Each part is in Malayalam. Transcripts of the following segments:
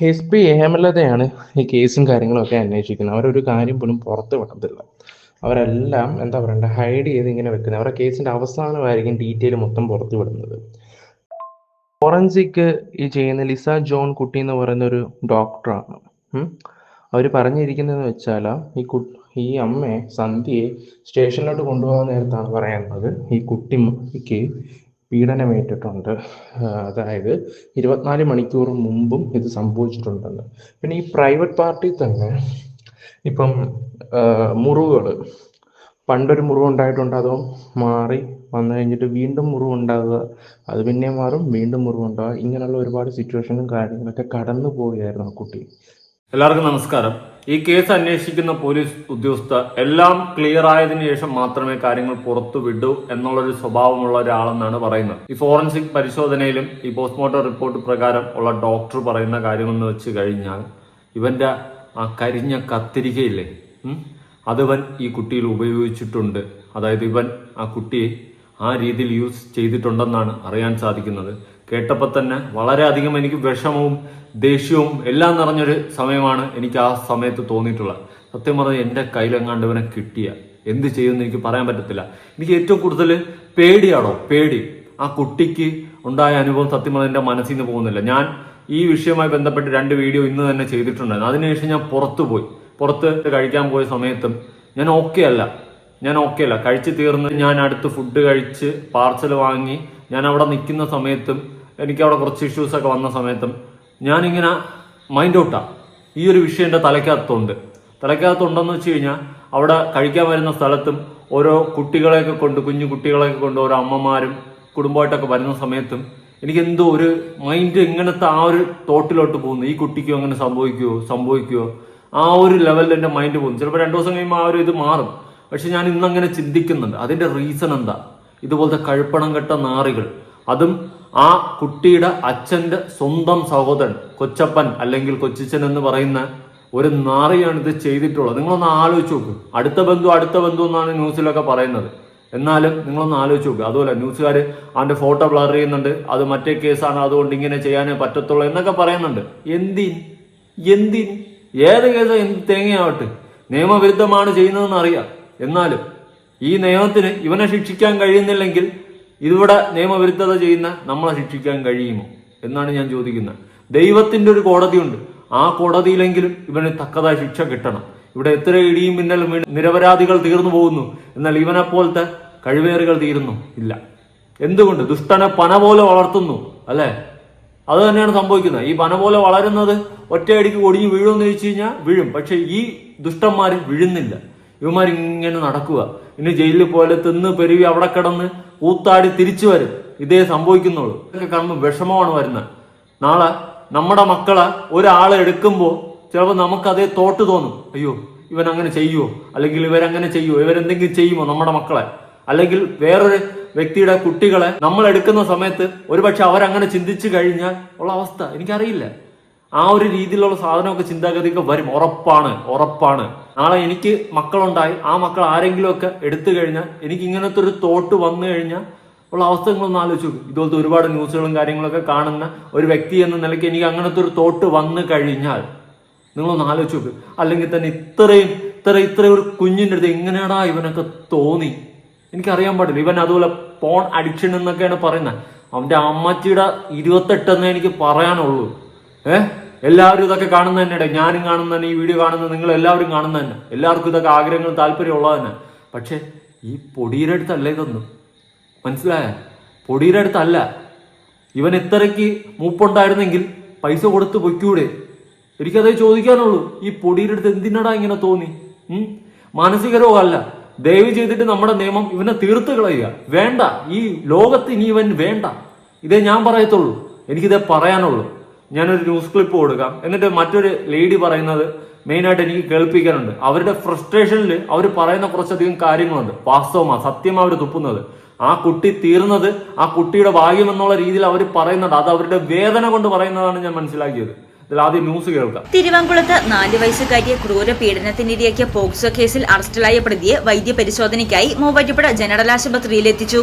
എസ് പി ഹേമലതയാണ് ഈ കേസും കാര്യങ്ങളും ഒക്കെ അന്വേഷിക്കുന്നത്. അവരൊരു കാര്യം പോലും പുറത്ത് വിടത്തില്ല. അവരെല്ലാം എന്താ പറയണ്ട ഹൈഡ് ചെയ്ത് ഇങ്ങനെ വെക്കുന്നത്. അവരുടെ കേസിന്റെ അവസാനമായിരിക്കും ഡീറ്റെയിൽ മൊത്തം പുറത്ത് വിടുന്നത്. ഫോറൻസിക് ഈ ചെയ്യുന്ന ലിസ ജോൺ കുട്ടി എന്ന് പറയുന്ന ഒരു ഡോക്ടറാണ് അവർ പറഞ്ഞിരിക്കുന്നതെന്ന് വെച്ചാൽ ഈ കു ഈ അമ്മയെ സന്ധ്യയെ സ്റ്റേഷനിലോട്ട് കൊണ്ടുപോകാൻ നേരത്താണ് പറയുന്നത്. ഈ കുട്ടിക്ക് പീഡനമേറ്റിട്ടുണ്ട്. അതായത് ഇരുപത്തിനാല് മണിക്കൂർ മുമ്പും ഇത് സംഭവിച്ചിട്ടുണ്ടെന്ന്. പിന്നെ ഈ പ്രൈവറ്റ് പാർട്ടി തന്നെ ഇപ്പം മുറിവുകൾ പണ്ടൊരു മുറിവ് ഉണ്ടായിട്ടുണ്ട് അതോ മാറി വന്നു കഴിഞ്ഞിട്ട് വീണ്ടും മുറിവ് ഉണ്ടാകുക അത് പിന്നെ മാറും വീണ്ടും മുറിവ് ഉണ്ടാകുക ഇങ്ങനെയുള്ള ഒരുപാട് സിറ്റുവേഷനും കാര്യങ്ങളൊക്കെ കടന്നു പോവുകയായിരുന്നു ആ കുട്ടി. എല്ലാവർക്കും നമസ്കാരം. ഈ കേസ് അന്വേഷിക്കുന്ന പോലീസ് ഉദ്യോഗസ്ഥർ എല്ലാം ക്ലിയർ ആയതിനു ശേഷം മാത്രമേ കാര്യങ്ങൾ പുറത്തു വിടൂ എന്നുള്ളൊരു സ്വഭാവമുള്ള ഒരാളെന്നാണ് പറയുന്നത്. ഈ ഫോറൻസിക് പരിശോധനയിലും ഈ പോസ്റ്റ്മോർട്ടം റിപ്പോർട്ട് പ്രകാരം ഉള്ള ഡോക്ടർ പറയുന്ന കാര്യമെന്ന് വെച്ച് കഴിഞ്ഞാൽ ഇവന്റെ ആ കരിഞ്ഞ കത്തിരിക്കയില്ലേ അതവൻ അതിവൻ ഈ കുട്ടിയിൽ ഉപയോഗിച്ചിട്ടുണ്ട്. അതായത് ഇവൻ ആ കുട്ടിയെ ആ രീതിയിൽ യൂസ് ചെയ്തിട്ടുണ്ടെന്നാണ് അറിയാൻ സാധിക്കുന്നത്. കേട്ടപ്പോൾ തന്നെ വളരെയധികം എനിക്ക് വിഷമവും ദേഷ്യവും എല്ലാം നിറഞ്ഞൊരു സമയമാണ് എനിക്ക് ആ സമയത്ത് തോന്നിയിട്ടുള്ളത്. സത്യം പറഞ്ഞാൽ എന്റെ കയ്യിലെങ്ങാണ്ട് ഇവനെ കിട്ടിയ. എന്ത് ചെയ്യുമെന്ന് എനിക്ക് പറയാൻ പറ്റത്തില്ല. എനിക്ക് ഏറ്റവും കൂടുതൽ പേടിയാണോ പേടി. ആ കുട്ടിക്ക് ഉണ്ടായ അനുഭവം സത്യം പറഞ്ഞാൽ എന്റെ മനസ്സിൽ നിന്ന് പോകുന്നില്ല. ഞാൻ ഈ വിഷയവുമായി ബന്ധപ്പെട്ട് രണ്ട് വീഡിയോ ഇന്ന് തന്നെ ചെയ്തിട്ടുണ്ടായിരുന്നു. അതിനുശേഷം ഞാൻ പുറത്തു പോയി. പുറത്ത് കഴിക്കാൻ പോയ സമയത്തും ഞാൻ ഓക്കെ അല്ല. ഞാൻ ഓക്കെ അല്ല. കഴിച്ച് തീർന്ന് ഞാൻ അടുത്ത് ഫുഡ് കഴിച്ച് പാർസൽ വാങ്ങി ഞാൻ അവിടെ നിൽക്കുന്ന സമയത്തും എനിക്ക് അവിടെ കുറച്ച് ഇഷ്യൂസൊക്കെ വന്ന സമയത്തും ഞാനിങ്ങനെ മൈൻഡ് ഔട്ടാ ഈ ഒരു വിഷയം എന്റെ തലയ്ക്കകത്തുണ്ട്. തലയ്ക്കകത്തുണ്ടെന്ന് വെച്ച് കഴിഞ്ഞാൽ അവിടെ കഴിക്കാൻ വരുന്ന സ്ഥലത്തും ഓരോ കുട്ടികളെയൊക്കെ കൊണ്ട് കുഞ്ഞു കുട്ടികളെയൊക്കെ കൊണ്ട് ഓരോ അമ്മമാരും കുടുംബമായിട്ടൊക്കെ വരുന്ന സമയത്തും എനിക്ക് എന്തോ ഒരു മൈൻഡ് ഇങ്ങനത്തെ ആ ഒരു തോട്ടിലോട്ട് പോകുന്നു. ഈ കുട്ടിക്കോ അങ്ങനെ സംഭവിക്കുമോ സംഭവിക്കുമോ ആ ഒരു ലെവലിൽ എന്റെ മൈൻഡ് പോകുന്നു. ചിലപ്പോൾ രണ്ടു ദിവസം കഴിയുമ്പോൾ ആ ഒരു ഇത് മാറും. പക്ഷെ ഞാൻ ഇന്നങ്ങനെ ചിന്തിക്കുന്നുണ്ട്. അതിന്റെ റീസൺ എന്താ? ഇതുപോലത്തെ കഴുപ്പണം കെട്ട നാറികൾ. അതും ആ കുട്ടിയുടെ അച്ഛന്റെ സ്വന്തം സഹോദരൻ കൊച്ചപ്പൻ അല്ലെങ്കിൽ കൊച്ചിച്ചൻ എന്ന് പറയുന്ന ഒരു നാറിയാണ് ഇത് ചെയ്തിട്ടുള്ളത്. നിങ്ങളൊന്ന് ആലോചിച്ച് നോക്ക്. അടുത്ത ബന്ധു അടുത്ത ബന്ധു എന്നാണ് ന്യൂസിലൊക്കെ പറയുന്നത്. എന്നാലും നിങ്ങളൊന്ന് ആലോചിച്ച് നോക്കുക അതുപോലെ ന്യൂസുകാർ അവന്റെ ഫോട്ടോ ബ്ലർ ചെയ്യുന്നുണ്ട്. അത് മറ്റേ കേസാണ്. അതുകൊണ്ട് ഇങ്ങനെ ചെയ്യാനേ പറ്റത്തുള്ളൂ എന്നൊക്കെ പറയുന്നുണ്ട്. എന്തിൻ? എന്തിൻ? ഏത് കേസ് എന്ത് തേങ്ങയാവട്ടെ? നിയമവിരുദ്ധമാണ് ചെയ്യുന്നതെന്ന് അറിയാം. എന്നാലും ഈ നിയമത്തിന് ഇവനെ ശിക്ഷിക്കാൻ കഴിയുന്നില്ലെങ്കിൽ ഇതിവിടെ നിയമവിരുദ്ധത ചെയ്യുന്ന നമ്മളെ ശിക്ഷിക്കാൻ കഴിയുമോ എന്നാണ് ഞാൻ ചോദിക്കുന്നത്. ദൈവത്തിന്റെ ഒരു കോടതിയുണ്ട്. ആ കോടതിയിലെങ്കിലും ഇവന് തക്കതായ ശിക്ഷ കിട്ടണം. ഇവിടെ എത്ര ഇടിയും മിന്നലും നിരപരാധികൾ തീർന്നു പോകുന്നു. എന്നാൽ ഇവനെ പോലത്തെ കഴിവേറുകൾ തീരുന്നു ഇല്ല. എന്തുകൊണ്ട്? ദുഷ്ടനെ പന പോലെ വളർത്തുന്നു അല്ലേ? അത് തന്നെയാണ് സംഭവിക്കുന്നത്. ഈ പന പോലെ വളരുന്നത് ഒറ്റയടിക്ക് ഒടിഞ്ഞ് വീഴുമെന്ന് ചോദിച്ചു കഴിഞ്ഞാൽ വീഴും. പക്ഷെ ഈ ദുഷ്ടന്മാർ വീഴുന്നില്ല. ഇവന്മാരിങ്ങനെ നടക്കുക. ഇനി ജയിലിൽ പോലെ തിന്ന് പെരുവി അവിടെ കിടന്ന് കൂത്താടി തിരിച്ചു വരും. ഇതേ സംഭവിക്കുന്നുള്ളൂ. ഇതൊക്കെ കാണുമ്പോൾ വിഷമമാണ് വരുന്നത്. നാളെ നമ്മുടെ മക്കളെ ഒരാളെ എടുക്കുമ്പോൾ ചിലപ്പോൾ നമുക്ക് അതേ തോട്ട് തോന്നും. അയ്യോ ഇവൻ അങ്ങനെ ചെയ്യുമോ അല്ലെങ്കിൽ ഇവരങ്ങനെ ചെയ്യുമോ ഇവരെന്തെങ്കിലും ചെയ്യുമോ നമ്മുടെ മക്കളെ? അല്ലെങ്കിൽ വേറൊരു വ്യക്തിയുടെ കുട്ടികളെ നമ്മൾ എടുക്കുന്ന സമയത്ത് ഒരുപക്ഷെ അവരങ്ങനെ ചിന്തിച്ചു കഴിഞ്ഞാൽ ഉള്ള അവസ്ഥ എനിക്കറിയില്ല. ആ ഒരു രീതിയിലുള്ള സാധനമൊക്കെ ചിന്താഗതിയൊക്കെ വരും. ഉറപ്പാണ് ഉറപ്പാണ്. നാളെ എനിക്ക് മക്കളുണ്ടായി. ആ മക്കൾ ആരെങ്കിലും ഒക്കെ എടുത്തു കഴിഞ്ഞാൽ എനിക്ക് ഇങ്ങനത്തെ ഒരു തോട്ട് വന്നു കഴിഞ്ഞാൽ ഉള്ള അവസ്ഥ നിങ്ങളൊന്ന് ആലോചിച്ച് ഇതുപോലത്തെ ഒരുപാട് ന്യൂസുകളും കാര്യങ്ങളൊക്കെ കാണുന്ന ഒരു വ്യക്തി എന്ന നിലയ്ക്ക് എനിക്ക് അങ്ങനത്തെ ഒരു തോട്ട് വന്നു കഴിഞ്ഞാൽ നിങ്ങളൊന്ന് ആലോചിച്ച് അല്ലെങ്കിൽ തന്നെ ഇത്രയും ഇത്ര ഇത്രയും ഒരു കുഞ്ഞിന്റെ അടുത്ത് എങ്ങനെയാടാ ഇവനൊക്കെ തോന്നി? എനിക്കറിയാൻ പാടില്ല. ഇവൻ അതുപോലെ പോൺ അഡിക്ഷൻ എന്നൊക്കെയാണ് പറയുന്നത്. അവന്റെ അമ്മച്ചിയുടെ ഇരുപത്തെട്ടെന്നേ എനിക്ക് പറയാനുള്ളൂ. ഏഹ് എല്ലാവരും ഇതൊക്കെ കാണുന്ന തന്നെയാണ് ഞാനും കാണുന്ന തന്നെ ഈ വീഡിയോ കാണുന്ന നിങ്ങൾ എല്ലാവരും കാണുന്ന തന്നെ. എല്ലാവർക്കും ഇതൊക്കെ ആഗ്രഹങ്ങളും താല്പര്യമുള്ളത് തന്നെ. പക്ഷെ ഈ പൊടിയുടെ അടുത്തല്ല ഇതൊന്നും. മനസ്സിലായ? പൊടിയുടെ അടുത്തല്ല. ഇവൻ ഇത്രയ്ക്ക് മൂപ്പുണ്ടായിരുന്നെങ്കിൽ പൈസ കൊടുത്ത് പൊയ്ക്കൂടെ? എനിക്കതേ ചോദിക്കാനുള്ളൂ. ഈ പൊടിയുടെ അടുത്ത് എന്തിനടാ ഇങ്ങനെ തോന്നി? മാനസിക രോഗമല്ല. ദയവ് ചെയ്തിട്ട് നമ്മുടെ നിയമം ഇവനെ തീർത്ത് കളയുക. വേണ്ട. ഈ ലോകത്ത് ഇനി ഇവൻ വേണ്ട. ഇതേ ഞാൻ പറയത്തുള്ളൂ. എനിക്കിതേ പറയാനുള്ളൂ. ഞാനൊരു ന്യൂസ് ക്ലിപ്പ് കൊടുക്കാം. എന്നിട്ട് മറ്റൊരു ലേഡി പറയുന്നത് മെയിനായിട്ട് എനിക്ക് കേൾപ്പിക്കാനുണ്ട്. അവരുടെ ഫ്രസ്ട്രേഷനിൽ അവർ പറയുന്ന കുറച്ചധികം കാര്യങ്ങളുണ്ട്. വാസ്തവമാണ് സത്യം അവർ തുപ്പുന്നത്. ആ കുട്ടി തീർന്നത് ആ കുട്ടിയുടെ ഭാഗ്യം എന്നുള്ള രീതിയിൽ അവർ പറയുന്നുണ്ട് അത് അവരുടെ വേദന കൊണ്ട് പറയുന്നതാണ് ഞാൻ മനസ്സിലാക്കിയത്. തിരുവങ്കുളത്ത് ന്യൂസ് കേൾക്കാം. തിരുവാങ്കുളത്ത് നാല് വയസ്സുകാരിയെ ക്രൂര പീഡനത്തിനിരയാക്കിയ പോക്സോ കേസിൽ അറസ്റ്റിലായ പ്രതിയെ വൈദ്യപരിശോധനയ്ക്കായി മൂവാറ്റുപുഴ ജനറൽ ആശുപത്രിയിൽ എത്തിച്ചു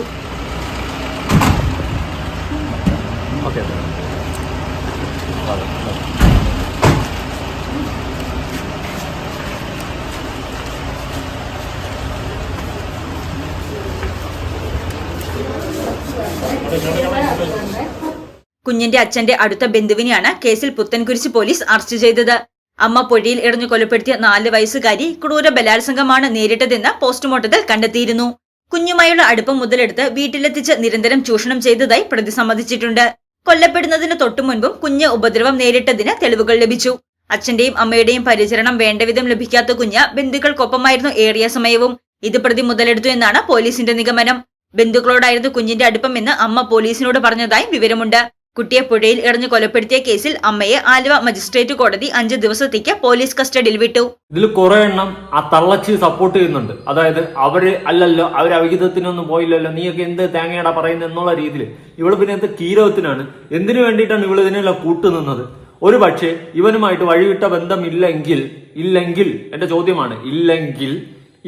കുഞ്ഞിന്റെ അച്ഛന്റെ അടുത്ത ബന്ധുവിനെയാണ് കേസിൽ പുത്തൻകുരിശ് പോലീസ് അറസ്റ്റ് ചെയ്തത്. അമ്മ പൊഴിയിൽ എറിഞ്ഞു കൊലപ്പെടുത്തിയ നാല് വയസ്സുകാരി ക്രൂര ബലാത്സംഗമാണ് നേരിട്ടതെന്ന് പോസ്റ്റ്മോർട്ടത്തിൽ കണ്ടെത്തിയിരുന്നു. കുഞ്ഞുമായുള്ള അടുപ്പം മുതലെടുത്ത് വീട്ടിലെത്തിച്ച് നിരന്തരം ചൂഷണം ചെയ്തതായി പ്രതി സമ്മതിച്ചിട്ടുണ്ട്. കൊല്ലപ്പെടുന്നതിന് തൊട്ടു മുൻപും കുഞ്ഞ് ഉപദ്രവം നേരിട്ടതിന് തെളിവുകൾ ലഭിച്ചു. അച്ഛന്റെയും അമ്മയുടെയും പരിചരണം വേണ്ടവിധം ലഭിക്കാത്ത കുഞ്ഞ് ബന്ധുക്കൾക്കൊപ്പമായിരുന്നു ഏറിയ സമയവും. ഇത് പ്രതി മുതലെടുത്തു എന്നാണ് പോലീസിന്റെ നിഗമനം. ബന്ധുക്കളോടായിരുന്നു കുഞ്ഞിന്റെ അടുപ്പം എന്ന് അമ്മ പോലീസിനോട് പറഞ്ഞതായും വിവരമുണ്ട്. കുട്ടിയെ പുഴയിൽ എറിഞ്ഞു കൊലപ്പെടുത്തിയ കേസിൽ അമ്മയെ ആലുവ മജിസ്ട്രേറ്റ് കോടതി അഞ്ച് ദിവസത്തേക്ക് പോലീസ് കസ്റ്റഡിയിൽ വിട്ടു. ഇതിൽ കുറെ എണ്ണം ആ തള്ളച്ചി സപ്പോർട്ട് ചെയ്യുന്നുണ്ട്. അതായത് അവർ അല്ലല്ലോ അവർ അവിഹിതത്തിനൊന്നും പോയില്ലല്ലോ നീയൊക്കെ എന്ത് തേങ്ങയടാ പറയുന്നത് എന്നുള്ള രീതിയിൽ. ഇവൾ പിന്നെ എന്ത് കീരവത്തിനാണ് എന്തിനു വേണ്ടിയിട്ടാണ് ഇവൾ ഇതിനെല്ലാം കൂട്ടുനിന്നത്? ഒരു പക്ഷേ ഇവനുമായിട്ട് വഴിവിട്ട ബന്ധമില്ലെങ്കിൽ ഇല്ലെങ്കിൽ എന്റെ ചോദ്യമാണ് ഇല്ലെങ്കിൽ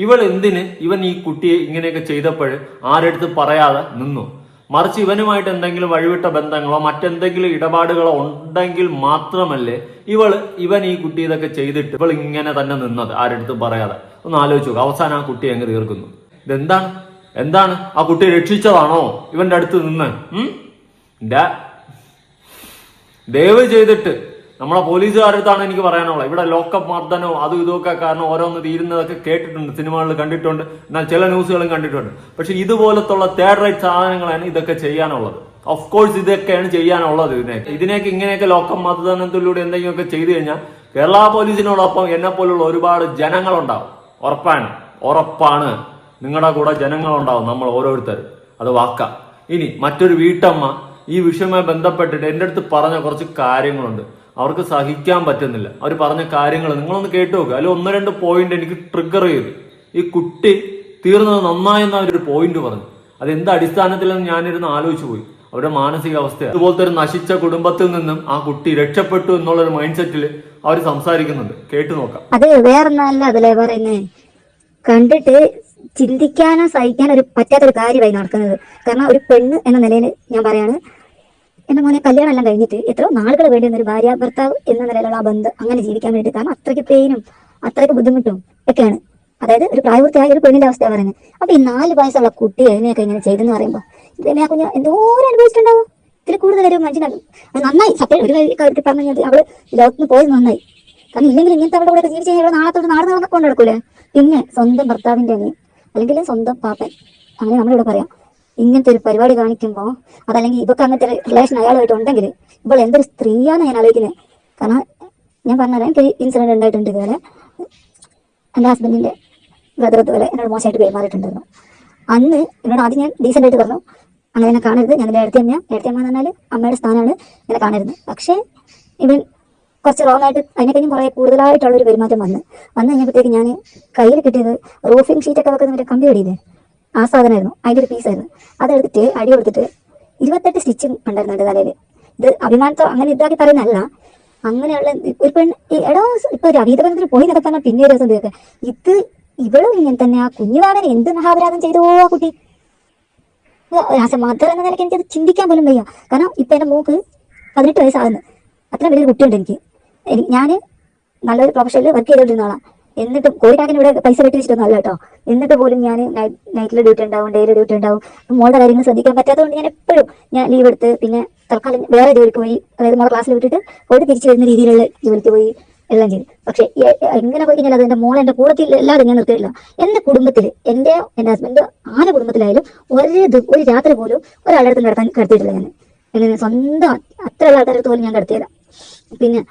ഇവൾ എന്തിന് ഇവൻ ഈ കുട്ടിയെ ഇങ്ങനെയൊക്കെ ചെയ്തപ്പോൾ ആരെടുത്ത് പറയാതെ നിന്നു? മറിച്ച് ഇവനുമായിട്ട് എന്തെങ്കിലും വഴിവിട്ട ബന്ധങ്ങളോ മറ്റെന്തെങ്കിലും ഇടപാടുകളോ ഉണ്ടെങ്കിൽ മാത്രമല്ലേ ഇവൾ ഇവൻ ഈ കുട്ടി ഇതൊക്കെ ചെയ്തിട്ട് ഇവൾ ഇങ്ങനെ തന്നെ നിന്നത്? ആരെടുത്തും പറയാതെ. ഒന്ന് ആലോചിച്ചു. അവസാനം ആ കുട്ടി അങ്ങ് തീർക്കുന്നു. ഇതെന്താണ്? എന്താണ്? ആ കുട്ടി രക്ഷിച്ചതാണോ ഇവന്റെ അടുത്ത് നിന്ന്? ദയവ് ചെയ്തിട്ട് നമ്മളെ പോലീസുകാരടുത്താണ് എനിക്ക് പറയാനുള്ളത്. ഇവിടെ ലോക്കപ്പ് മർദ്ദനോ അതും ഇതൊക്കെ കാരണം ഓരോന്ന് തീരുന്നതൊക്കെ കേട്ടിട്ടുണ്ട് സിനിമകളിൽ കണ്ടിട്ടുണ്ട് എന്നാൽ ചില ന്യൂസുകളും കണ്ടിട്ടുണ്ട്. പക്ഷെ ഇതുപോലത്തുള്ള തേർഡ് റൈറ്റ് സാധനങ്ങളാണ് ഇതൊക്കെ ചെയ്യാനുള്ളത്. ഓഫ് കോഴ്സ് ഇതൊക്കെയാണ് ചെയ്യാനുള്ളത് ഇതിനെ ഇതിനൊക്കെ ഇങ്ങനെയൊക്കെ ലോക്കപ്പ് മർദ്ദനത്തിലൂടെ എന്തെങ്കിലുമൊക്കെ ചെയ്തു കഴിഞ്ഞാൽ കേരള പോലീസിനോടൊപ്പം എന്നെ പോലുള്ള ഒരുപാട് ജനങ്ങളുണ്ടാവും. ഉറപ്പാണ്. ഉറപ്പാണ്. നിങ്ങളുടെ കൂടെ ജനങ്ങളുണ്ടാവും നമ്മൾ ഓരോരുത്തരും. അത് വാക്ക. ഇനി മറ്റൊരു വീട്ടമ്മ ഈ വിഷയവുമായി ബന്ധപ്പെട്ടിട്ട് എന്റെ അടുത്ത് പറഞ്ഞ കുറച്ച് കാര്യങ്ങളുണ്ട്. അവർക്ക് സഹിക്കാൻ പറ്റുന്നില്ല. അവർ പറഞ്ഞ കാര്യങ്ങൾ നിങ്ങളൊന്ന് കേട്ടു നോക്കുക അതിൽ ഒന്ന് രണ്ട് പോയിന്റ് എനിക്ക് ട്രിഗർ ചെയ്തു. ഈ കുട്ടി തീർന്നത് നന്നായെന്ന് അവരൊരു പോയിന്റ് പറഞ്ഞു. അത് എന്ത് അടിസ്ഥാനത്തിലെന്ന് ഞാനിരുന്ന് ആലോചിച്ചു പോയി. അവരുടെ മാനസികാവസ്ഥ അതുപോലത്തെ ഒരു നശിച്ച കുടുംബത്തിൽ നിന്നും ആ കുട്ടി രക്ഷപ്പെട്ടു എന്നുള്ള ഒരു മൈൻഡ് സെറ്റിൽ അവർ സംസാരിക്കുന്നുണ്ട്. കേട്ടു നോക്കാം. അത് വേറൊന്നല്ല അതിലെ പറയുന്നേ കണ്ടിട്ട് ചിന്തിക്കാനോ സഹിക്കാനോ ഒരു പറ്റാത്തൊരു കാര്യമായി നടക്കുന്നത്. കാരണം ഒരു പെണ്ണ് എന്ന നിലയിൽ ഞാൻ പറയാണ് എന്റെ മോനെ കല്യാണം എല്ലാം കഴിഞ്ഞിട്ട് എത്രയോ നാളുകൾ വേണ്ടി വന്നൊരു ഭാര്യ ഭർത്താവ് എന്ന നിലയിലുള്ള ആ ബന്ധം അങ്ങനെ ജീവിക്കാൻ വേണ്ടി കാരണം അത്രയ്ക്ക് പെയിനും അത്രയ്ക്ക് ബുദ്ധിമുട്ടും ഒക്കെയാണ്. അതായത് ഒരു പ്രായപൂർത്തിയായ ഒരു പെണ്ണിന്റെ അവസ്ഥ പറയുന്നത്. അപ്പൊ ഈ നാല് വയസ്സുള്ള കുട്ടി അതിനെയൊക്കെ ഇങ്ങനെ ചെയ്തെന്ന് പറയുമ്പോൾ ഇതിനെ ആ കുഞ്ഞ് എന്തോരം അനുഭവിച്ചിട്ടുണ്ടാവും. ഇതിൽ കൂടുതൽ ഒരു അത് നന്നായി. സത്യം ഒരു കാര്യത്തിൽ പറഞ്ഞു കഴിഞ്ഞാൽ അവൾ ലോകത്തിന് പോയത് നന്നായി. കാരണം ഇല്ലെങ്കിൽ ഇങ്ങനത്തെ അവിടെ കൂടെ ജീവിച്ചു കഴിഞ്ഞാൽ നാളെ തൊട്ട് നാളെ നടന്നു കൊണ്ട് നടക്കൂലേ. പിന്നെ സ്വന്തം ഭർത്താവിന്റെ അല്ലെങ്കിൽ സ്വന്തം പാപ്പൻ അങ്ങനെ നമ്മളിവിടെ പറയാം. ഇങ്ങനത്തെ ഒരു പരിപാടി കാണിക്കുമ്പോൾ അതല്ലെങ്കിൽ ഇതൊക്കെ അങ്ങനത്തെ ഒരു റിലേഷൻ അയാളുമായിട്ട് ഉണ്ടെങ്കിൽ ഇപ്പോൾ എന്തൊരു സ്ത്രീയാണ് ഞാൻ ആലോചിക്കുന്നത് കാരണം ഞാൻ പറഞ്ഞാൽ എനിക്ക് ഇൻസിഡന്റ് ഉണ്ടായിട്ടുണ്ട് ഇതുപോലെ എന്റെ ഹസ്ബൻഡിന്റെ ബ്രദർ ഇതുപോലെ എന്നോട് മോശമായിട്ട് പെരുമാറിയിട്ടുണ്ടായിരുന്നു. അന്ന് എന്നോട് ആദ്യം ഞാൻ ഡീസന്റ് ആയിട്ട് പറഞ്ഞു അങ്ങനെ എന്നെ കാണരുത് ഞാൻ എന്റെ എടുത്തമ്മ എടുത്തമ്മ എന്ന് പറഞ്ഞാൽ അമ്മയുടെ സ്ഥാനമാണ് എന്നെ കാണരുത്. പക്ഷേ ഇവൻ കുറച്ച് റോങ് ആയിട്ട് അതിനെ കഴിഞ്ഞ് കുറേ കൂടുതലായിട്ടുള്ള ഒരു പെരുമാറ്റം വന്ന് വന്നു കഴിഞ്ഞപ്പോഴത്തേക്ക് ഞാൻ കയ്യിൽ കിട്ടിയത് റൂഫിംഗ് ഷീറ്റൊക്കെ വെക്കുന്ന ഒരു കമ്പി പിടിയില്ലേ ആ സാധനമായിരുന്നു അതിന്റെ ഒരു പീസായിരുന്നു അതെടുത്തിട്ട് അടി കൊടുത്തിട്ട് ഇരുപത്തെട്ട് സ്റ്റിച്ചും ഉണ്ടായിരുന്നു തലയിൽ. ഇത് അഭിമാനത്തോ അങ്ങനെ ഇതാക്കി പറയുന്നതല്ല. അങ്ങനെയുള്ള ഒരു പെൺ എടോ ഇപ്പൊ ഒരു അവീതബന്ധത്തിൽ പോയി നടക്കാൻ പിന്നെ ഒരു ദിവസം ഇതൊക്കെ ഇത് ഇവളും ഇങ്ങനെ തന്നെ. ആ കുഞ്ഞുവാടനെ എന്ത് മഹാപരാധം ചെയ്തോ ആ കുട്ടി? എ മദർ എന്ന നിലയ്ക്ക് എനിക്കത് ചിന്തിക്കാൻ പോലും വയ്യ. കാരണം ഇപ്പൊ എന്റെ മൂക്ക് പതിനെട്ട് വയസ്സാകുന്നു. അത്ര വലിയൊരു കുട്ടിയുണ്ട് എനിക്ക്. ഞാൻ നല്ലൊരു പ്രൊഫഷനിൽ വർക്ക് ചെയ്തുകൊണ്ടിരുന്ന ആളാണ് എന്നിട്ട് കോഴിക്കാക്കിന് ഇവിടെ പൈസ കെട്ടി വെച്ചിട്ടൊന്നും അല്ല കേട്ടോ. എന്നിട്ട് പോലും ഞാൻ നൈറ്റിൽ ഡ്യൂട്ടി ഉണ്ടാവും ഡെയിലി ഡ്യൂട്ടി ഉണ്ടാവും. മോളുടെ കാര്യങ്ങൾ ശ്രദ്ധിക്കാൻ പറ്റാത്തതുകൊണ്ട് ഞാൻ എപ്പോഴും ഞാൻ ലീവ് എടുത്ത് പിന്നെ തൽക്കാലം വേറെ ജോലിക്ക് പോയി അതായത് മോളെ ക്ലാസ്സിൽ വിട്ടിട്ട് പോയിട്ട് തിരിച്ചു വരുന്ന രീതിയിലുള്ള ജോലിക്ക് പോയി എല്ലാം ചെയ്തു. പക്ഷെ എങ്ങനെ പോയി കഴിഞ്ഞാൽ അത് എന്റെ മോളെ എന്റെ കൂടത്തിൽ എല്ലാവരും ഞാൻ നിർത്തിയിട്ടില്ല. എന്റെ കുടുംബത്തിൽ എന്റെ എന്റെ ഹസ്ബൻഡ് ആരെ കുടുംബത്തിലായാലും ഒരേ ഒരു രാത്രി പോലും ഒരാളുടെ അടുത്ത് കിടത്താൻ കിടത്തിയിട്ടില്ല ഞാൻ. എന്നെ സ്വന്തം അത്രയുള്ള ആൾക്കാരുടെ അടുത്ത് പോലും ഞാൻ കിടത്തിയില്ല പിന്നെ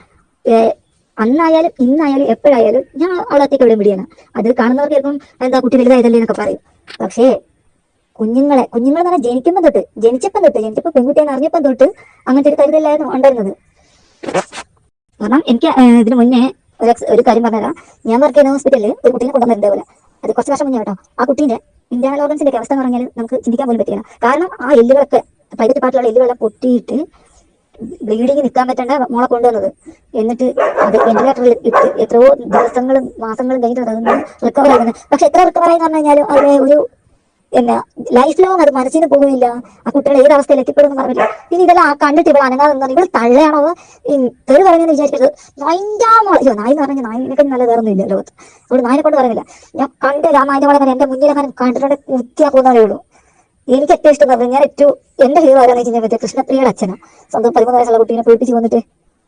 അന്നായാലും ഇന്നായാലും എപ്പോഴായാലും ഞാൻ അവളത്തേക്ക് എവിടെയും പിടിയാണ് അത് കാണുന്നവർ ചിലപ്പം എന്താ കുട്ടി വലുതായതല്ലേ എന്നൊക്കെ പറയും. പക്ഷേ കുഞ്ഞുങ്ങളെ കുഞ്ഞുങ്ങളെ പറഞ്ഞാൽ ജനിക്കുമ്പോൾ തൊട്ട് ജനിച്ചപ്പം തൊട്ട് ജനിച്ചപ്പോൾ പെൺകുട്ടിയെന്ന് അറിഞ്ഞപ്പം തൊട്ട് അങ്ങനത്തെ ഒരു കരുതലായിരുന്നു ഉണ്ടായിരുന്നത്. കാരണം എനിക്ക് ഇതിന് മുന്നേ ഒരു ഒരു കാര്യം പറഞ്ഞുതരാം. ഞാൻ വർക്ക് ചെയ്യുന്ന ഹോസ്പിറ്റലിൽ ഒരു കുട്ടീനെ കൊണ്ടുവന്നിട്ടുണ്ട് പോലെ അത് കുറച്ച് വർഷം മുന്നേ കേട്ടോ. ആ കുട്ടീന്റെ ഇന്റേണൽ ഓർഗൻസിന്റെ അവസ്ഥ എന്ന് പറഞ്ഞാൽ നമുക്ക് ചിന്തിക്കാൻ പോലും പറ്റില്ല. കാരണം ആ എല്ലുകളൊക്കെ പ്രൈവറ്റ് പാർട്ടിലുള്ള എല്ലുകളെല്ലാം പൊട്ടിയിട്ട് ബ്ലീഡിങ് നിൽക്കാൻ പറ്റേണ്ട മോളെ കൊണ്ടുവന്നത്. എന്നിട്ട് അത് വെന്റിലേറ്ററിൽ ഇട്ട് എത്രയോ ദിവസങ്ങളും മാസങ്ങളും കഴിഞ്ഞിട്ട് അതൊന്ന് റിക്കവർ ആകുന്നത്. പക്ഷെ എത്ര റിക്കവർ ആയി പറഞ്ഞു കഴിഞ്ഞാലും അത് ഒരു എന്നാ ലൈഫ് ലോങ് അത് മനസ്സിന് പോകുന്നില്ല. ആ കുട്ടികൾ ഏത് അവസ്ഥയിൽ എത്തിപ്പെടുമെന്ന് പറഞ്ഞില്ല പിന്നെ ഇതെല്ലാം ആ കണ്ടിട്ട് ഇവിടെ അനങ്ങാതെ നിങ്ങൾ തള്ളയാണോ തെരു പറയുന്നത് വിചാരിക്കരുത്. നായിന്റെ മോളെ അയ്യോ നായി എന്ന് പറഞ്ഞാൽ നായിനൊക്കെ നല്ല വേറെ ഒന്നുമില്ല ലോകത്ത്. അവിടെ നായിനെ കൊണ്ട് പറയുന്നില്ല. ഞാൻ കണ്ട് ആ നായിന്റെ മോളെ എന്റെ മുന്നിൽ അങ്ങനെ കണ്ടിട്ട് കുത്തിയാക്കുന്നവരേ ഉള്ളൂ. എനിക്ക് ഏറ്റവും ഇഷ്ടം പറഞ്ഞു ഞാൻ ഏറ്റവും എന്റെ ഹീറോ ആരാന്ന് വെച്ച് കഴിഞ്ഞാൽ കൃഷ്ണപ്രിയയുടെ അച്ഛനാ. സ്വന്തം പതിമൂന്ന് വയസ്സുള്ള കുട്ടീനെ പേടിപ്പിച്ച് വന്നിട്ട്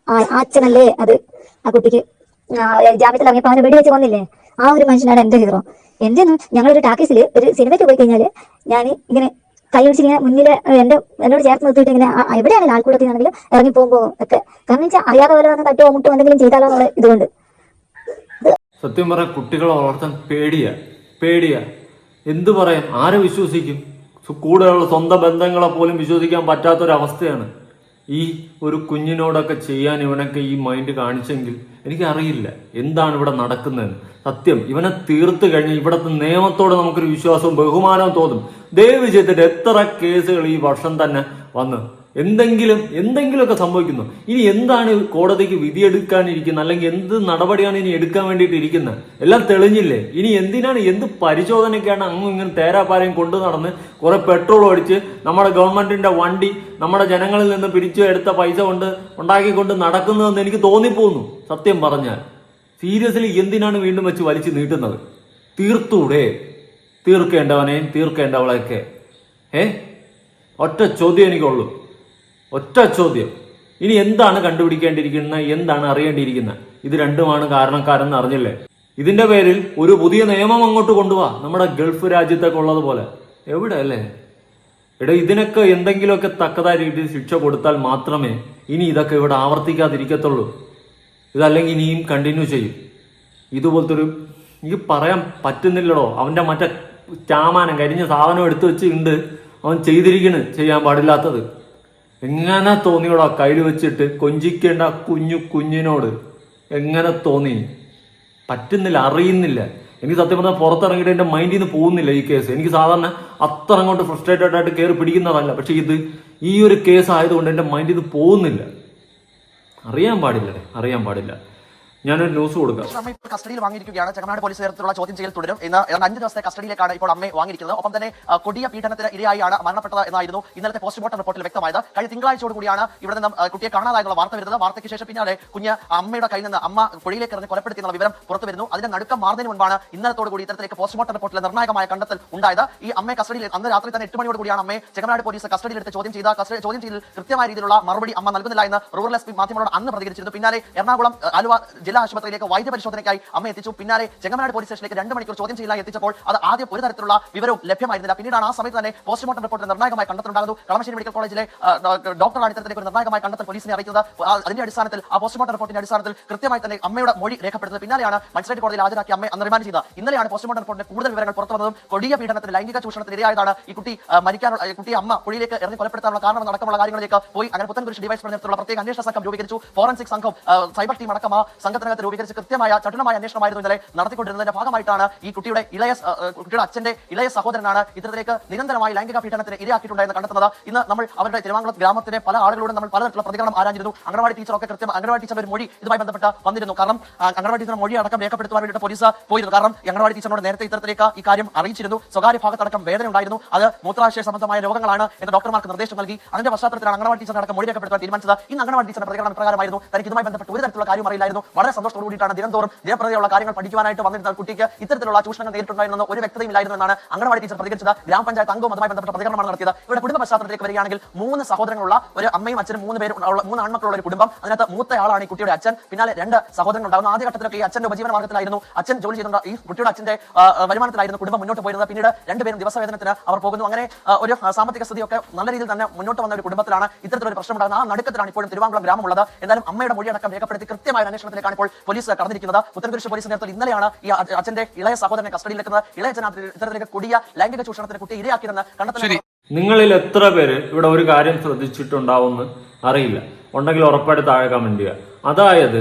ആ അച്ഛനല്ലേ അത്? ആ കുട്ടിക്ക് ജാമ്യത്തിൽ ഇറങ്ങിയപ്പോൾ അവനെ വെടിവെച്ച് വന്നില്ലേ ആ ഒരു മനുഷ്യനാണ് എന്റെ ഹീറോ. എന്റെ ഞങ്ങളൊരു ടാക്കീസിൽ ഒരു സിനിമയ്ക്ക് പോയി കഴിഞ്ഞാൽ ഞാൻ ഇങ്ങനെ കൈ വെച്ച് ഇങ്ങനെ മുന്നിൽ എന്റെ എന്നോട് ചേർത്ത് നിർത്തിയിട്ട് ഇങ്ങനെ എവിടെയാണ് എവിടെയാണെങ്കിലും ആൾക്കൂട്ടത്തിൽ നിന്നാണെങ്കിലും ഇറങ്ങി പോകുമ്പോൾ ഒക്കെ. കാരണം വെച്ചാൽ അറിയാതെ പോലെ വന്ന് തട്ടോ മുട്ടോ എന്തെങ്കിലും ചെയ്താലോ എന്നുള്ള ഇതുകൊണ്ട്. സത്യം പറയാൻ കുട്ടികളെ വളർത്താൻ പേടിയാ. പേടിയാ. എന്തു പറയാം? ആരെ വിശ്വസിക്കും? കൂടെയുള്ള സ്വന്തം ബന്ധങ്ങളെ പോലും വിശ്വസിക്കാൻ പറ്റാത്തൊരവസ്ഥയാണ് ഈ ഒരു കുഞ്ഞിനോടൊക്കെ ചെയ്യാൻ ഇവനൊക്കെ ഈ മൈൻഡ് കാണിച്ചെങ്കിൽ എനിക്കറിയില്ല എന്താണ് ഇവിടെ നടക്കുന്നതെന്ന്. സത്യം ഇവനെ തീർത്ത് കഴിഞ്ഞാൽ ഇവിടുത്തെ നിയമത്തോട് നമുക്കൊരു വിശ്വാസവും ബഹുമാനവും തോന്നും. ദയവ് ചെയ്തിട്ട് എത്ര കേസുകൾ ഈ വർഷം തന്നെ വന്ന് എന്തെങ്കിലും എന്തെങ്കിലുമൊക്കെ സംഭവിക്കുന്നു. ഇനി എന്താണ് കോടതിക്ക് വിധിയെടുക്കാനിരിക്കുന്നത് അല്ലെങ്കിൽ എന്ത് നടപടിയാണ് ഇനി എടുക്കാൻ വേണ്ടിയിട്ട് ഇരിക്കുന്നത്? എല്ലാം തെളിഞ്ഞില്ലേ? ഇനി എന്തിനാണ് എന്ത് പരിശോധനയ്ക്കാണ് അങ്ങും ഇങ്ങനെ തേരാപ്പാരയും കൊണ്ടു നടന്ന് കുറെ പെട്രോൾ ഒഴിച്ച് നമ്മുടെ ഗവൺമെന്റിന്റെ വണ്ടി നമ്മുടെ ജനങ്ങളിൽ നിന്ന് പിരിച്ചു എടുത്ത പൈസ കൊണ്ട് ഉണ്ടാക്കിക്കൊണ്ട് നടക്കുന്നതെന്ന് എനിക്ക് തോന്നിപ്പോന്നു സത്യം പറഞ്ഞാൽ. സീരിയസ്ലി എന്തിനാണ് വീണ്ടും വെച്ച് വലിച്ചു നീട്ടുന്നത്? തീർത്തൂടെ? തീർക്കേണ്ടവനെയും തീർക്കേണ്ടവളെയൊക്കെ. ഏ? ഒറ്റ ചോദ്യം എനിക്കുള്ളൂ. ഒറ്റ ചോദ്യം. ഇനി എന്താണ് കണ്ടുപിടിക്കേണ്ടിയിരിക്കുന്നത്? എന്താണ് അറിയേണ്ടിയിരിക്കുന്നത്? ഇത് രണ്ടുമാണ് കാരണക്കാരെന്ന് അറിഞ്ഞില്ലേ? ഇതിന്റെ പേരിൽ ഒരു പുതിയ നിയമം അങ്ങോട്ട് കൊണ്ടുപോവാ നമ്മുടെ ഗൾഫ് രാജ്യത്തൊക്കെ ഉള്ളതുപോലെ എവിടെ അല്ലേ? എടാ ഇതിനൊക്കെ എന്തെങ്കിലുമൊക്കെ തക്കതായ രീതിയിൽ ശിക്ഷ കൊടുത്താൽ മാത്രമേ ഇനി ഇതൊക്കെ ഇവിടെ ആവർത്തിക്കാതിരിക്കത്തുള്ളൂ. ഇതല്ലെങ്കിൽ ഇനിയും കണ്ടിന്യൂ ചെയ്യും. ഇതുപോലത്തെ ഒരു എനിക്ക് പറയാൻ പറ്റുന്നില്ലടോ. അവന്റെ മറ്റേ ചാമാനം കരിഞ്ഞ സാധനം എടുത്തു വെച്ച് ഉണ്ട് അവൻ ചെയ്തിരിക്കണ് ചെയ്യാൻ പാടില്ലാത്തത്. എങ്ങനെ തോന്നിയോടാ കയ്യിൽ വെച്ചിട്ട്? കൊഞ്ചിക്കേണ്ട കുഞ്ഞു കുഞ്ഞിനോട് എങ്ങനെ തോന്നി? പറ്റുന്നില്ല അറിയുന്നില്ല. എനിക്ക് സത്യം പറഞ്ഞാൽ പുറത്തിറങ്ങിയിട്ട് എന്റെ മൈൻഡിൽ നിന്ന് പോകുന്നില്ല ഈ കേസ് എനിക്ക് സാധാരണ അത്ര അങ്ങോട്ട് ഫ്രസ്ട്രേറ്റഡ് ആയിട്ട് കയറി പിടിക്കുന്നതല്ല. പക്ഷേ ഇത് ഈ ഒരു കേസ് ആയതുകൊണ്ട് എന്റെ മൈൻഡിൽ നിന്ന് പോകുന്നില്ല. അറിയാൻ പാടില്ല അറിയാൻ പാടില്ല. ഞാനൊരു ന്യൂസ് കൊടുക്കാം. കസ്റ്റഡിയിൽ വാങ്ങിയിരിക്കുകയാണ്. ചെങ്ങനാട് പോലീസ് നേതൃത്വത്തിലുള്ള ചോദ്യം ചെയ്യൽ തുടരും. ഏതാണ്ട് അഞ്ച് ദിവസത്തെ കസ്റ്റഡിയിലേക്കാണ് ഇപ്പോൾ അമ്മയെ വാങ്ങിയിരിക്കുന്നത്. ഒപ്പം തന്നെ കൊടിയ പീഡനത്തിന് ഇരയായാണ് മരണപ്പെട്ടത് എന്നായിരുന്നു ഇന്നലത്തെ പോസ്റ്റ്മോർട്ടം റിപ്പോർട്ടിൽ വ്യക്തമായത്. കഴിഞ്ഞ തിങ്കളാഴ്ചയോട് കൂടിയാണ് ഇവിടെ നിന്ന് കുട്ടിയെ കാണാതായുള്ള വാർത്ത വരുന്നത്. വാർത്തയ്ക്ക് ശേഷം പിന്നാലെ കുഞ്ഞ് അമ്മയുടെ കയ്യിൽ നിന്ന് അമ്മ പുഴയിലേക്ക് എറിഞ്ഞ് കൊലപ്പെടുത്തി എന്നുള്ള വിവരം പുറത്തു വരുന്നു. അതിന്റെ നടുക്കം മാറുന്നതിന് മുൻപാണ് ഇന്നലത്തോട് കൂടി ഇത്തരത്തിലേക്ക് പോസ്റ്റ്മോർട്ടം റിപ്പോർട്ടിൽ നിർണായകമായ കണ്ടെത്തൽ ഉണ്ടായത്. ഈ അമ്മയെ കസ്റ്റഡിയിൽ അന്ന് രാത്രി തന്നെ എട്ട് മണിയോട് കൂടിയാണ് അമ്മയെ ചെങ്ങനാട് പോലീസ് കസ്റ്റഡിയിൽ എടുത്ത് ചോദ്യം ചെയ്ത ചോദ്യം ചെയ്തിൽ കൃത്യമായ രീതിയിലുള്ള മറുപടി അമ്മ നൽകുന്നില്ല എന്ന് റൂറൽ എസ് പി മാധ്യമങ്ങളോട് അന്ന് പ്രതികരിച്ചിരുന്നു. പിന്നാലെ എറണാകുളം ആലുവ ജില്ലാ ആശുപത്രിയിലേക്ക് വൈദ്യ പരിശോധനയ്ക്കായി അമ്മ എത്തിച്ചു. പിന്നാലെ ചെങ്ങമനാട് പോലീസ് സ്റ്റേഷനിലേക്ക് രണ്ട് മണിക്കൂർ ചോദ്യം ചെയ്യാൻ എത്തിച്ചപ്പോൾ അത് ആദ്യം ഒരു തരത്തിലുള്ള വിവരവും ലഭ്യമായിരുന്നില്ല. പിന്നീടാണ് ആ സമയത്ത് തന്നെ പോസ്റ്റ്മോർട്ടം റിപ്പോർട്ട് നിർണായകമായി കണ്ടെത്തലുണ്ടാകുന്നു കളമശ്ശേരി മെഡിക്കൽ കോളേജിലെ ഡോക്ടറാണ് ഇത്തരത്തിലേക്ക് ഒരു നിർണായകമായ കണ്ടെത്തൽ പോലീസിനെ ആ, അതിന്റെ അടിസ്ഥാനത്തിൽ ആ പോസ്റ്റ്മോർട്ടം റിപ്പോർട്ടിന്റെ അടിസ്ഥാനത്തിൽ കൃത്യമായി തന്നെ അമ്മയുടെ മൊഴി രേഖപ്പെടുത്തുന്നത്. പിന്നാലെയാണ് മജിസ്ട്രേറ്റ് കോടതിയിൽ ഹാജരാക്കി അമ്മയെ അന്ന് റിമാൻഡ് ചെയ്തത്. ഇന്നലെയാണ് പോസ്റ്റ്മോർട്ടം റിപ്പോർട്ടിന്റെ കൂടുതൽ വിവരങ്ങൾ പുറത്തു വന്നതും കൊടിയ പീഡനത്തിന് ലൈംഗിക ചൂഷണത്തിന് ഇരയായതാണ് ഈ കുട്ടി മരിക്കാനുള്ള കുട്ടി അമ്മ കുഴിയിലേക്ക് എറിഞ്ഞ് കൊലപ്പെടുത്താനുള്ള കാരണം അടക്കമുള്ള കാര്യങ്ങളിലേക്ക് പോയി. അങ്ങനെ പുത്തൻകുരിശ് ഡിവൈസ് പ്രത്യേക അന്വേഷണ സംഘം രൂപീകരിച്ചു. ഫോറൻസിക് സംഘം സൈബർ ടീം അടക്കം ആ സംഘത്തിനകത്ത് രൂപീകരിച്ച് കൃത്യമായ ചട്ടുണമായ അന്വേഷണമായിരുന്നു ഇന്നലെ നടത്തിക്കൊണ്ടിരുന്നതിന്റെ ഭാഗമായിട്ടാണ് ഈ കുട്ടിയുടെ ഇളയ കുട്ടിയുടെ അച്ഛന്റെ ഇളയ സഹോദരനാണ് ഇത്തരത്തിലേക്ക് നിരന്തരമായി ലൈംഗിക പീഡനത്തിന് ഇരയാക്കിയിട്ടുണ്ടെന്ന് കണ്ടെത്തുന്നത്. ഇന്ന് നമ്മൾ അവരുടെ തിരുവാങ്കുളം ഗ്രാമത്തിലെ പല ആളുകളോടും നമ്മൾ പലതരത്തിലുള്ള പ്രതികരണം ആരാഞ്ഞിരുന്നു. അംഗനവാടി ടീച്ചറൊക്കെ കൃത്യം അംഗനവാടി ടീച്ചർ മൊഴി ഇതുമായി ബന്ധപ്പെട്ട് വന്നിരുന്നു. കാരണം അംഗനവാടി ടീച്ചർ മൊഴി അടക്കം രേഖപ്പെടുത്തുവാൻ വേണ്ടിയിട്ട് പോലീസ് പോയിരുന്നു. കാരണം അംഗനവാടി ടീച്ചറിനോട് നേരത്തെ ഇത്തരത്തിലേക്ക് ഈ കാര്യം അറിയിച്ചിരുന്നു. സ്വകാര്യ ഭാഗത്തടക്കം വേദന ഉണ്ടായിരുന്നു. അത് മൂത്രാശയ സംബന്ധമായ രോഗങ്ങളാണ് എന്ന് ഡോക്ടർമാർക്ക് നിർദ്ദേശം നൽകി. അതിന്റെ പശ്ചാത്തലത്തിലാണ് അംഗനവാടി ടീച്ചർ അടക്കം മൊഴി രേഖപ്പെടുത്താൻ തീരുമാനിച്ചത്. ഇന്ന് അംഗനവാടി ടീച്ചറുടെ പ്രതികരണം പ്രകാരമായിരുന്നു തനിക്ക് ഇതുമായി ബന്ധപ്പെട്ട് ഒരു തരത്തിലുള്ള കാര്യം അറിയില്ലായിരുന്നു. വളരെ സന്തോഷത്തോടു കൂടിയിട്ടാണ് ദിനംതോറും ദിനപ്രതിയുള്ള കാര്യങ്ങൾ പഠിക്കുവാനായിട്ട് വന്നിരുന്ന കുട്ടിക്ക് ഇത്തരത്തിലുള്ള ചൂഷണങ്ങൾ നേരിട്ടുണ്ടായിരുന്ന ഒരു വ്യക്തതയും ഇല്ലായിരുന്നു എന്നാണ് അംഗനവാടി ടീച്ചർ പ്രതികരിച്ചത്. ഗ്രാമപഞ്ചായത്ത് അംഗവും അതുമായി ബന്ധപ്പെട്ട പ്രതികരണമാണ് നടത്തിയത്. ഇവിടെ കുടുംബ പശ്ചാത്തലത്തിലേക്ക് വരികയാണെങ്കിൽ മൂന്ന് സഹോദരങ്ങളുള്ള ഒരു അമ്മയും അച്ഛനും മൂന്ന് പേര് മൂന്ന് ആൺമക്കളുള്ള ഒരു കുടുംബം. അതിനകത്ത് മൂത്തയാളാണ് ഈ കുട്ടിയുടെ അച്ഛൻ. പിന്നാലെ രണ്ട് സഹോദരങ്ങൾ ഉണ്ടാകുന്ന. ആദ്യ ഘട്ടത്തിലൊക്കെ ഈ അച്ഛന്റെ ഉപജീവന മാർഗത്തിലായിരുന്നു അച്ഛൻ ജോലി ചെയ്തുകൊണ്ട് ഈ കുട്ടിയുടെ അച്ഛന്റെ വരുമാനത്തിലായിരുന്നു കുടുംബം മുന്നോട്ട് പോയിരുന്നത്. പിന്നീട് രണ്ടുപേരും ദിവസവേതനത്തിന് അവർ പോകുന്നു. അങ്ങനെ ഒരു സാമ്പത്തിക സ്ഥിതിയൊക്കെ നല്ല രീതിയിൽ തന്നെ മുന്നോട്ട് വന്ന ഒരു കുടുംബത്തിലാണ് ഇത്തരത്തിലൊരു പ്രശ്നം ഉണ്ടാകുന്നത് ആ നടുക്കത്തിലാണ് ഇപ്പോഴും തിരുവാങ്കുളം ഗ്രാമമുള്ളത്. എന്തായാലും അമ്മയുടെ മൊഴിയടക്കം രേഖപ്പെടുത്തി കൃത്യമായ ഒരു ഇപ്പോൾ പോലീസ് കടന്നിരിക്കുന്നത്. ഉത്തർപ്രദേശ് പോലീസ് നേതൃത്വത്തിൽ ഇന്നലെയാണ് ഈ അച്ഛന്റെ ഇളയ സഹോദരനെ കസ്റ്റഡിയിലെത്തുന്നത് ഇളയ അച്ഛൻ ഇത്തരത്തിലേക്ക് കൊടിയ ലൈംഗിക ചൂഷണത്തിന് കുട്ടി ഇരയാക്കിയെന്ന് കണ്ടെത്തൽ നിങ്ങളിൽ എത്ര പേര് ഇവിടെ ഒരു കാര്യം ശ്രദ്ധിച്ചിട്ടുണ്ടാവുമെന്ന് അറിയില്ല. ഉണ്ടെങ്കിൽ ഉറപ്പായിട്ട് താഴെ കമന്റ് ചെയ്യുക. അതായത്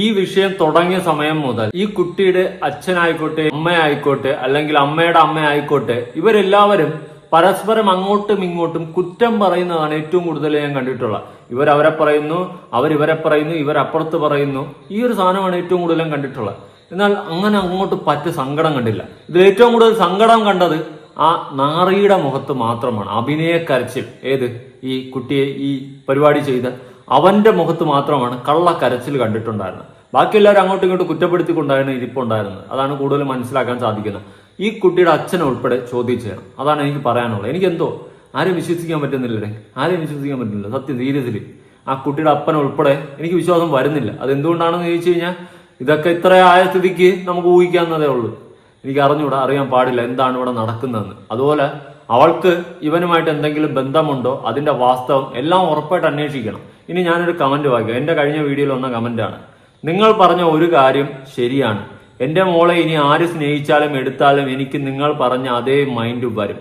ഈ വിഷയം തുടങ്ങിയ സമയം മുതൽ ഈ കുട്ടിയുടെ അച്ഛനായിക്കോട്ടെ അമ്മയായിക്കോട്ടെ അല്ലെങ്കിൽ അമ്മയുടെ അമ്മയായിക്കോട്ടെ ഇവരെല്ലാവരും പരസ്പരം അങ്ങോട്ടും ഇങ്ങോട്ടും കുറ്റം പറയുന്നതാണ് ഏറ്റവും കൂടുതൽ ഞാൻ കണ്ടിട്ടുള്ളത്. ഇവർ അവരെ പറയുന്നു അവർ ഇവരെ പറയുന്നു ഇവർ അപ്പുറത്ത് പറയുന്നു. ഈ ഒരു സാധനമാണ് ഏറ്റവും കൂടുതൽ ഞാൻ കണ്ടിട്ടുള്ളത്. എന്നാൽ അങ്ങനെ അങ്ങോട്ട് പറ്റ സങ്കടം കണ്ടില്ല. ഇതിൽ ഏറ്റവും കൂടുതൽ സങ്കടം കണ്ടത് ആ നാറിയുടെ മുഖത്ത് മാത്രമാണ്. അഭിനയ കരച്ചിൽ. ഏത്? ഈ കുട്ടിയെ ഈ പരിപാടി ചെയ്ത അവന്റെ മുഖത്ത് മാത്രമാണ് കള്ള കരച്ചിൽ കണ്ടിട്ടുണ്ടായിരുന്നത്. ബാക്കി എല്ലാവരും അങ്ങോട്ടും ഇങ്ങോട്ടും കുറ്റപ്പെടുത്തിക്കൊണ്ടായിരുന്നു ഇരിപ്പുണ്ടായിരുന്നത്. അതാണ് കൂടുതൽ മനസ്സിലാക്കാൻ സാധിക്കുന്നത്. ഈ കുട്ടിയുടെ അച്ഛനെ ഉൾപ്പെടെ ചോദ്യം ചെയ്യണം അതാണ് എനിക്ക് പറയാനുള്ളത്. എനിക്കെന്തോ? ആരെയും വിശ്വസിക്കാൻ പറ്റുന്നില്ലേ ആരെയും വിശ്വസിക്കാൻ പറ്റുന്നില്ല. സത്യം സീരിയസ്ലി. ആ കുട്ടിയുടെ അപ്പനെ ഉൾപ്പെടെ എനിക്ക് വിശ്വാസം വരുന്നില്ല. അതെന്തുകൊണ്ടാണെന്ന് ചോദിച്ചു കഴിഞ്ഞാൽ ഇതൊക്കെ ഇത്ര ആയ സ്ഥിതിക്ക് നമുക്ക് ഊഹിക്കാവുന്നതേ ഉള്ളൂ. എനിക്ക് അറിഞ്ഞൂടാ അറിയാൻ പാടില്ല എന്താണ് ഇവിടെ നടക്കുന്നതെന്ന്. അതുപോലെ അവൾക്ക് ഇവനുമായിട്ട് എന്തെങ്കിലും ബന്ധമുണ്ടോ? അതിന്റെ വാസ്തവം എല്ലാം ഉറപ്പായിട്ട് അന്വേഷിക്കണം. ഇനി ഞാനൊരു കമന്റ് വായിക്കാം. എന്റെ കഴിഞ്ഞ വീഡിയോയിൽ വന്ന കമന്റാണ് നിങ്ങൾ പറഞ്ഞ ഒരു കാര്യം ശരിയാണ്. എന്റെ മോളെ ഇനി ആര് സ്നേഹിച്ചാലും എടുത്താലും എനിക്ക് നിങ്ങൾ പറഞ്ഞ അതേ മൈൻഡ് വരും.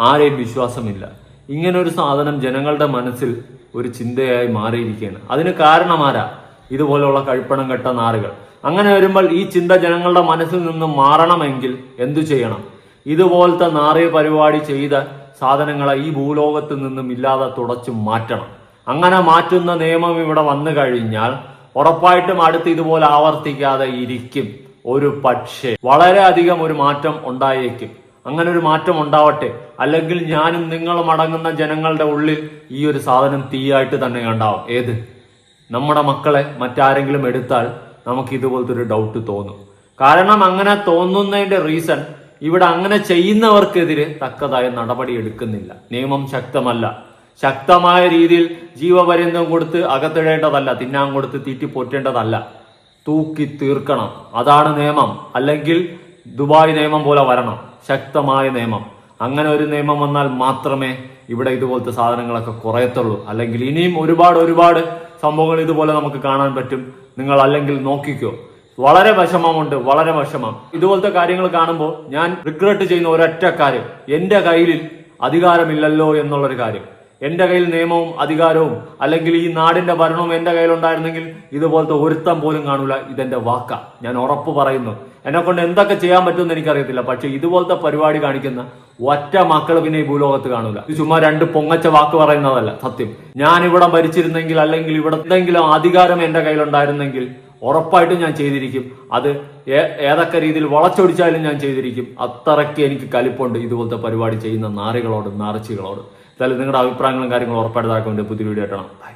ആരെയും വിശ്വാസമില്ല. ഇങ്ങനെ ഒരു സാധനം ജനങ്ങളുടെ മനസ്സിൽ ഒരു ചിന്തയായി മാറിയിരിക്കുകയാണ്. അതിന് കാരണമാരാ ഇതുപോലെയുള്ള കഴിപ്പണം കെട്ട നാറുകൾ. അങ്ങനെ വരുമ്പോൾ ഈ ചിന്ത ജനങ്ങളുടെ മനസ്സിൽ നിന്ന് മാറണമെങ്കിൽ എന്തു ചെയ്യണം? ഇതുപോലത്തെ നാറിയ പരിപാടി ചെയ്ത സാധനങ്ങളെ ഈ ഭൂലോകത്ത് നിന്നും ഇല്ലാതെ തുടച്ചു മാറ്റണം. അങ്ങനെ മാറ്റുന്ന നിയമം ഇവിടെ വന്നു കഴിഞ്ഞാൽ ഉറപ്പായിട്ടും അടുത്ത് ഇതുപോലെ ആവർത്തിക്കാതെ ഇരിക്കും. ഒരു പക്ഷേ വളരെയധികം ഒരു മാറ്റം ഉണ്ടായേക്കും. അങ്ങനെ ഒരു മാറ്റം ഉണ്ടാവട്ടെ. അല്ലെങ്കിൽ ഞാനും നിങ്ങളും അടങ്ങുന്ന ജനങ്ങളുടെ ഉള്ളിൽ ഈ ഒരു സാധനം തീയായിട്ട് തന്നെ ഉണ്ടാവും. ഏത്? നമ്മുടെ മക്കളെ മറ്റാരെങ്കിലും എടുത്താൽ നമുക്ക് ഇതുപോലത്തെ ഒരു ഡൗട്ട് തോന്നും. കാരണം അങ്ങനെ തോന്നുന്നതിന്റെ റീസൺ ഇവിടെ അങ്ങനെ ചെയ്യുന്നവർക്കെതിരെ തക്കതായ നടപടി എടുക്കുന്നില്ല. നിയമം ശക്തമല്ല. ശക്തമായ രീതിയിൽ ജീവപര്യന്തം കൊടുത്ത് അകത്തിടേണ്ടതല്ല. തിന്നാൻ കൊടുത്ത് തീറ്റി പോറ്റേണ്ടതല്ല തൂക്കി തീർക്കണം. അതാണ് നിയമം. അല്ലെങ്കിൽ ദുബായ് നിയമം പോലെ വരണം. ശക്തമായ നിയമം. അങ്ങനെ ഒരു നിയമം വന്നാൽ മാത്രമേ ഇവിടെ ഇതുപോലത്തെ സാധനങ്ങളൊക്കെ കുറയത്തുള്ളൂ. അല്ലെങ്കിൽ ഇനിയും ഒരുപാട് ഒരുപാട് സംഭവങ്ങൾ ഇതുപോലെ നമുക്ക് കാണാൻ പറ്റും. നിങ്ങൾ അല്ലെങ്കിൽ നോക്കിക്കോ. വളരെ വിഷമമുണ്ട്. വളരെ വിഷമം. ഇതുപോലത്തെ കാര്യങ്ങൾ കാണുമ്പോൾ ഞാൻ റിഗ്രറ്റ് ചെയ്യുന്ന ഒരൊറ്റ കാര്യം. എന്റെ കയ്യിൽ അധികാരമില്ലല്ലോ എന്നുള്ളൊരു കാര്യം. എന്റെ കയ്യിൽ നിയമവും അധികാരവും അല്ലെങ്കിൽ ഈ നാടിന്റെ ഭരണവും എന്റെ കയ്യിലുണ്ടായിരുന്നെങ്കിൽ ഇതുപോലത്തെ ഒരുത്തം പോലും കാണൂല ഇതെന്റെ വാക്ക. ഞാൻ ഉറപ്പ് പറയുന്നു. എന്നെ കൊണ്ട് എന്തൊക്കെ ചെയ്യാൻ പറ്റുമെന്ന് എനിക്കറിയത്തില്ല. പക്ഷെ ഇതുപോലത്തെ പരിപാടി കാണിക്കുന്ന ഒറ്റ മക്കൾ പിന്നെ ഈ ഭൂലോകത്ത് കാണൂല. ഇത് ചുമ്മാ രണ്ട് പൊങ്ങച്ച വാക്ക് പറയുന്നതല്ല സത്യം. ഞാൻ ഇവിടെ ഭരിച്ചിരുന്നെങ്കിൽ അല്ലെങ്കിൽ ഇവിടെ എന്തെങ്കിലും അധികാരം എന്റെ കയ്യിലുണ്ടായിരുന്നെങ്കിൽ ഉറപ്പായിട്ടും ഞാൻ ചെയ്തിരിക്കും. അത് ഏതൊക്കെ രീതിയിൽ വളച്ചൊടിച്ചാലും ഞാൻ ചെയ്തിരിക്കും. അത്രയ്ക്ക് എനിക്ക് കലിപ്പുണ്ട് ഇതുപോലത്തെ പരിപാടി ചെയ്യുന്ന നാറികളോട് നാറിച്ചികളോട്. എന്തായാലും നിങ്ങളുടെ അഭിപ്രായങ്ങളും കാര്യങ്ങളും ഉറപ്പായിട്ട് താക്കാൻ പുതിയ വീഡിയോ ആയിട്ടാണ്